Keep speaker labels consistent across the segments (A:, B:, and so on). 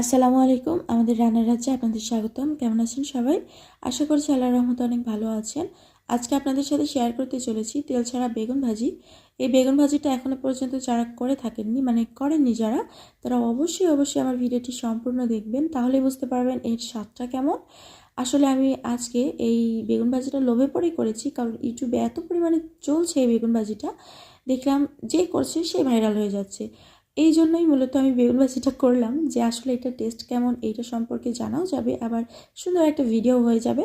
A: আসসালামু আলাইকুম, আমাদের রান্নার রাজ্যে আপনাদের স্বাগতম। কেমন আছেন সবাই? আশা করছি আল্লাহ রহমত অনেক ভালো আছেন। আজকে আপনাদের সাথে শেয়ার করতে চলেছি তেল ছাড়া বেগুন ভাজি। এই বেগুন ভাজিটা এখনও পর্যন্ত যারা করে থাকেননি মানে করেননি যারা, তারা অবশ্যই অবশ্যই আমার ভিডিওটি সম্পূর্ণ দেখবেন তাহলে বুঝতে পারবেন এর স্বাদটা কেমন। আসলে আমি আজকে এই বেগুন ভাজিটা লোভে পড়েই করেছি, কারণ ইউটিউবে এত পরিমাণে চলছে এই বেগুন ভাজিটা। দেখলাম যে করছে সে ভাইরাল হয়ে যাচ্ছে। এই জন্যই মূলত আমি বেগুন ভাজিটা করলাম যে আসলে এটা টেস্ট কেমন, এইটা সম্পর্কে জানাও যাবে, আবার সুন্দর একটা ভিডিও হয়ে যাবে।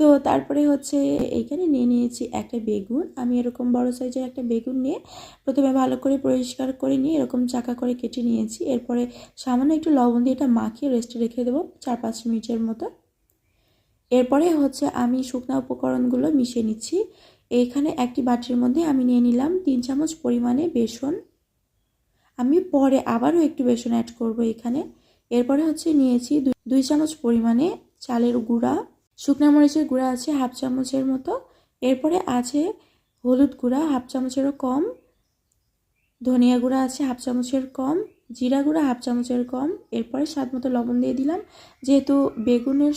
A: তো তারপরে হচ্ছে এইখানে নিয়ে নিয়েছি একটা বেগুন। আমি এরকম বড় সাইজের একটা বেগুন নিয়ে প্রথমে ভালো করে পরিষ্কার করে নিয়ে এরকম চাকা করে কেটে নিয়েছি। এরপরে সামান্য একটু লবণ দিয়ে এটা মাখিয়ে রেস্টে রেখে দেবো চার পাঁচ মিনিটের মতো। এরপরে হচ্ছে আমি শুকনো উপকরণগুলো মিশিয়ে নিচ্ছি। এইখানে একটি বাটির মধ্যে আমি নিয়ে নিলাম তিন চামচ পরিমাণে বেসন। আমি পরে আবারও একটু বেসন অ্যাড করব এখানে। এরপরে হচ্ছে নিয়েছি দুই চামচ পরিমাণে চালের গুঁড়া। শুকনো মরিচের গুঁড়া আছে হাফ চামচের মতো। এরপরে আছে হলুদ গুঁড়া হাফ চামচেরও কম। ধনিয়া গুঁড়া আছে হাফ চামচের কম। জিরা গুঁড়া হাফ চামচের কম। এরপরে স্বাদ মতো লবণ দিয়ে দিলাম। যেহেতু বেগুনের,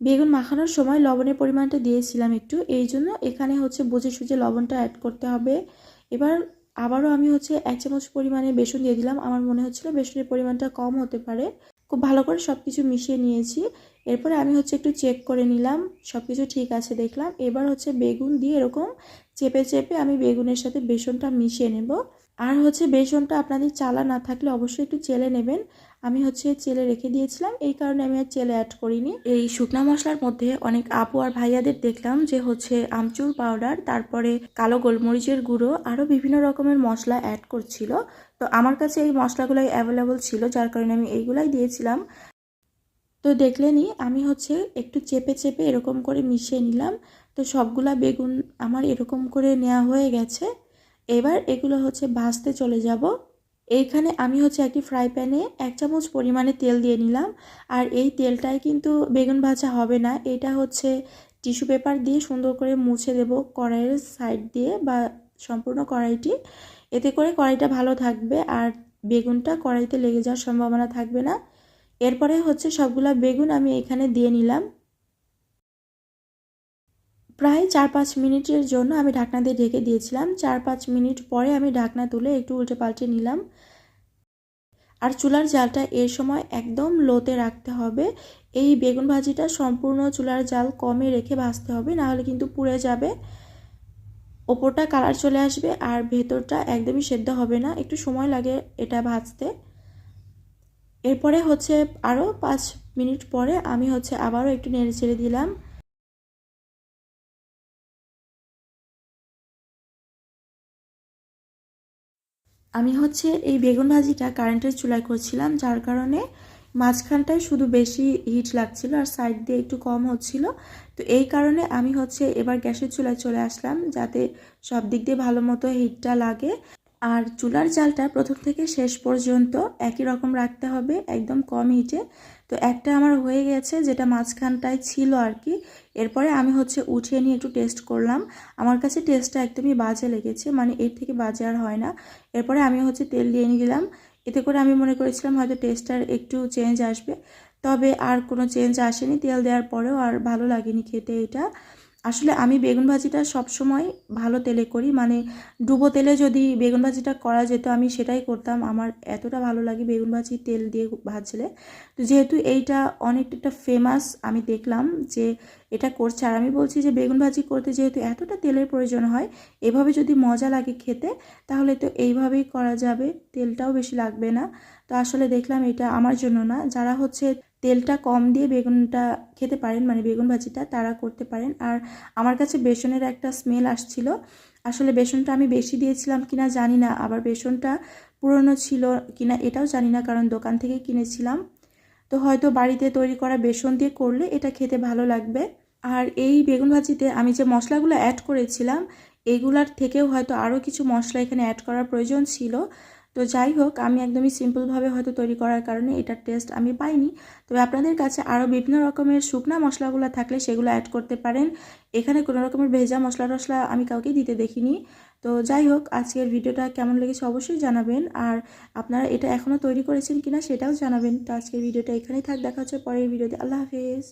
A: বেগুন মাখানোর সময় লবণের পরিমাণটা দিয়েছিলাম একটু, এই জন্য এখানে হচ্ছে বুঝে সুঝে লবণটা অ্যাড করতে হবে। এবার আবারও আমি হচ্ছে এক চামচ পরিমাণে বেসন দিয়ে দিলাম। আমার মনে হচ্ছিল বেসনের পরিমাণটা কম হতে পারে। খুব ভালো করে সব কিছু মিশিয়ে নিয়েছি। এরপরে আমি হচ্ছে একটু চেক করে নিলাম। সব কিছু ঠিক আছে দেখলাম। এবার হচ্ছে বেগুন দিয়ে এরকম চেপে চেপে আমি বেগুনের সাথে বেসনটা মিশিয়ে নেব। আর হচ্ছে বেসনটা আপনাদের চালা না থাকলে অবশ্যই একটু চেলে নেবেন। আমি হচ্ছে চেলে রেখে দিয়েছিলাম, এই কারণে আমি আর চেলে অ্যাড করিনি। এই শুকনো মশলার মধ্যে অনেক আপু আর ভাইয়াদের দেখলাম যে হচ্ছে আমচুর পাউডার তারপরে কালো গোলমরিচের গুঁড়ো আরও বিভিন্ন রকমের মশলা অ্যাড করছিল। তো আমার কাছে এই মশলাগুলোই অ্যাভেলেবল ছিল, যার কারণে আমি এইগুলাই দিয়েছিলাম। তো দেখলেনি আমি হচ্ছে একটু চেপে চেপে এরকম করে মিশিয়ে নিলাম। তো সবগুলা বেগুন আমার এরকম করে নেওয়া হয়ে গেছে। এবার এগুলো হচ্ছে ভাজতে চলে যাব। এইখানে আমি হচ্ছে একটি ফ্রাই প্যানে এক চামচ পরিমাণে তেল দিয়ে নিলাম। আর এই তেলটাই কিন্তু বেগুন ভাজা হবে না। এটা হচ্ছে টিস্যু পেপার দিয়ে সুন্দর করে মুছে দেব কড়াইয়ের সাইড দিয়ে বা সম্পূর্ণ কড়াইটি। এতে করে কড়াইটা ভালো থাকবে আর বেগুনটা কড়াইতে লেগে যাওয়ার সম্ভাবনা থাকবে না। এরপরে হচ্ছে সবগুলা বেগুন আমি এখানে দিয়ে নিলাম। প্রায় চার পাঁচ মিনিটের জন্য আমি ঢাকনা দিয়ে ঢেকে দিয়েছিলাম। চার পাঁচ মিনিট পরে আমি ঢাকনা তুলে একটু উল্টে পাল্টে নিলাম। আর চুলার জালটা এর সময় একদম লোতে রাখতে হবে। এই বেগুন ভাজিটা সম্পূর্ণ চুলার জাল কমে রেখে ভাজতে হবে, নাহলে কিন্তু পুড়ে যাবে। ওপরটা কালার চলে আসবে আর ভেতরটা একদমই সেদ্ধ হবে না। একটু সময় লাগে এটা ভাজতে। এরপরে হচ্ছে আরও পাঁচ মিনিট পরে আমি হচ্ছে আবারও একটু নেড়ে ছেড়ে দিলাম। আমি হচ্ছে এই বেগুন ভাজিটা কারেন্টের চুলায় করছিলাম, যার কারণে মাঝখানটায় শুধু বেশি হিট লাগছিল আর সাইড দিয়ে একটু কম হচ্ছিল। তো এই কারণে আমি হচ্ছে এবার গ্যাসের চুলায় চলে আসলাম, যাতে সব দিক দিয়ে ভালো মতো হিটটা লাগে। আর চুলার জালটা প্রথম থেকে শেষ পর্যন্ত একই রকম রাখতে হবে, একদম কম হিটে। তো একটা আমার হয়ে গেছে যেটা মাঝখানটায় ছিল আর কি। এরপরে আমি হচ্ছে উঠিয়ে নিয়ে একটু টেস্ট করলাম। আমার কাছে টেস্টটা একদমই বাজে লেগেছে মানে এর থেকে বাজে আর হয় না। এরপরে আমি হচ্ছে তেল দিয়ে নিয়ে দিলাম এতে করে আমি মনে করেছিলাম হয়তো টেস্টটার একটু চেঞ্জ আসবে। তবে আর কোনো চেঞ্জ আসেনি তেল দেওয়ার পরেও, আর ভালো লাগেনি খেতে এটা। আসলে আমি বেগুন ভাজিটা সবসময় ভালো তেলে করি। মানে ডুবো তেলে যদি বেগুন ভাজিটা করা যেত, আমি সেটাই করতাম। আমার এতটা ভালো লাগে বেগুন ভাজি তেল দিয়ে ভাজলে। তো যেহেতু এইটা অনেকটা ফেমাস আমি দেখলাম যে এটা করছে। আর আমি বলছি যে বেগুন ভাজি করতে যেহেতু এতটা তেলের প্রয়োজন হয়, এভাবে যদি মজা লাগে খেতে, তাহলে তো এইভাবেই করা যাবে। তেলটাও বেশি লাগবে না। তো আসলে দেখলাম এটা আমার জন্য না। যারা হচ্ছে তেলটা কম দিয়ে বেগুনটা খেতে পারেন মানে বেগুন ভাজিটা তারা করতে পারেন। আর আমার কাছে বেসনের একটা স্মেল আসছিল। আসলে বেসনটা আমি বেশি দিয়েছিলাম কিনা জানি না, আবার বেসনটা পুরনো ছিল কিনা এটাও জানি না, কারণ দোকান থেকে কিনেছিলাম। তো হয়তো বাড়িতে তৈরি করা বেসন দিয়ে করলে এটা খেতে ভালো লাগবে। আর এই বেগুন ভাজিতে আমি যে মশলাগুলো অ্যাড করেছিলাম, এগুলার থেকেও হয়তো আরও কিছু মশলা এখানে অ্যাড করার প্রয়োজন ছিল। তো যাই হোক, আমি একদমই সিম্পলভাবে হয়তো তৈরি করার কারণে এটার টেস্ট আমি পাইনি। তবে আপনাদের কাছে আরও বিভিন্ন রকমের শুকনা মশলাগুলো থাকলে সেগুলো অ্যাড করতে পারেন। এখানে কোনো রকমের ভেজা মশলা টশলা আমি কাউকে দিতে দেখিনি। তো যাই হোক, আজকের ভিডিওটা কেমন লেগেছে অবশ্যই জানাবেন। আর আপনারা এটা এখনও তৈরি করেছেন কিনা সেটাও জানাবেন। তো আজকের ভিডিওটা এখানেই থাক, দেখা হচ্ছে পরের ভিডিওতে। আল্লাহ হাফিজ।